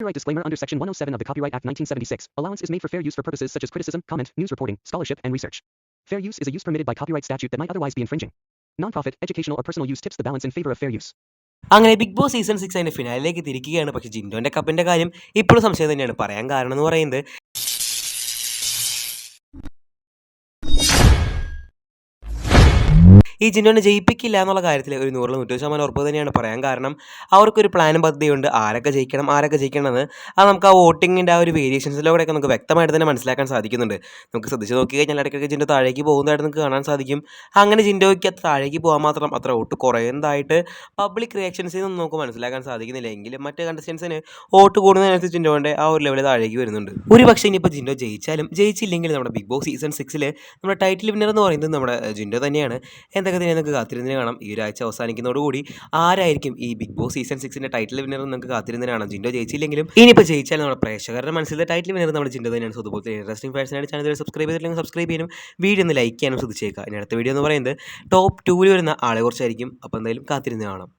Copyright disclaimer under Section 107 of the Copyright Act 1976. Allowance is made for fair use for purposes such as criticism, comment, news reporting, scholarship, and research. Fair use is a use permitted by copyright statute that might otherwise be infringing. Non-profit, educational, or personal use tips the balance in favor of fair use. അങ്ങനെ Bigg Boss season six അതിന്റെ ഫിനാലിലേക്ക് തിരിക്കുകയാണ് പക്ഷേ ജിൻഡോന്റെ കപ്പിന്റെ കാര്യം ഇപ്പോഴും സംശയം തന്നെയാണ് പറയാൻ കാരണം എന്ന് പറയുന്നത് ഈ ജിന്നോനെ ജയിപ്പിക്കില്ല എന്നുള്ള കാര്യത്തിൽ ഒരു നൂറിൽ നൂറ്റി ശതമാനം ഉറപ്പ് തന്നെയാണ് പറയാൻ കാരണം അവർക്കൊരു പ്ലാനും പദ്ധതിയുണ്ട്. ആരൊക്കെ ജയിക്കണം ആരൊക്കെ ജയിക്കണമെന്ന് അത് നമുക്ക് ആ വോട്ടിങ്ങിന്റെ ആ ഒരു വേരിയേഷൻസിലൂടെയൊക്കെ നമുക്ക് വ്യക്തമായിട്ട് തന്നെ മനസ്സിലാക്കാൻ സാധിക്കുന്നുണ്ട്. നമുക്ക് ശ്രദ്ധിച്ച് നോക്കി കഴിഞ്ഞാൽ ഇടയ്ക്കൊക്കെ ജിൻഡോ താഴേക്ക് പോകുന്നതായിട്ട് നമുക്ക് കാണാൻ സാധിക്കും. അങ്ങനെ ജിൻഡോയ്ക്ക് താഴേക്ക് പോകാൻ മാത്രം അത്ര വോട്ട് കുറയുന്നതായിട്ട് പബ്ലിക് റിയാക്ഷൻസിൽ നിന്ന് നമുക്ക് മനസ്സിലാക്കാൻ സാധിക്കുന്നില്ല. എങ്കിലും മറ്റ് കണ്ടസ്റ്റൻസിന് വോട്ട് കൂടുന്നതിനനുസരിച്ച് ജിൻഡോന്റെ ആ ഒരു ലെവലിൽ താഴേക്ക് വരുന്നുണ്ട്. ഒരു പക്ഷേ ഇനിയിപ്പോൾ ജിൻഡോ ജയിച്ചാലും ജയിച്ചില്ലെങ്കിലും നമ്മുടെ ബിഗ് ബോസ് സീസൺ സിക്സിൽ നമ്മുടെ ടൈറ്റിൽ വിന്നർ എന്ന് പറയുന്നത് നമ്മുടെ ജിൻഡോ തന്നെയാണ്. എന്തൊക്കെ തന്നെ നിങ്ങൾക്ക് കാത്തിരുന്നതിനെ കാണാം. ഈ ഒരാഴ്ച അവസാനിക്കുന്നതോടുകൂടി ആരായിരിക്കും ഈ ബിഗ് ബോസ് സീസൺ സിക്സിന്റെ ടൈറ്റിൽ വിന്നർ നിങ്ങൾക്ക് നമുക്ക് കാത്തിരുന്ന് കാണാം. ജിൻഡോ ജയിച്ചില്ലെങ്കിലും ഇനിയിപ്പോൾ ജയിച്ചാലും നമ്മുടെ പ്രേക്ഷകരുടെ മനസ്സിലെ ടൈറ്റിൽ വിന്നർ നമ്മുടെ ജിൻഡോ തന്നെയാണ്. സോ അതുപോലെ ഇൻട്രസ്റ്റിംഗ് ഫാഷനായിട്ട് ചാനൽ സബ്സ്ക്രൈബ് ചെയ്തിട്ടില്ലെങ്കിൽ സബ്സ്ക്രൈബ് ചെയ്യാനും വീഡിയോ ഒന്ന് ലൈക്ക് ചെയ്യാനും ശ്രദ്ധിച്ചേക്കുക. ഇനി അടുത്ത വീഡിയോ എന്ന് പറയുന്നത് ടോപ്പ് ടൂവിൽ വരുന്ന ആളെ കുറിച്ചായിരിക്കും. അപ്പോൾ എന്തായാലും കാത്തിരുന്ന് കാണാം.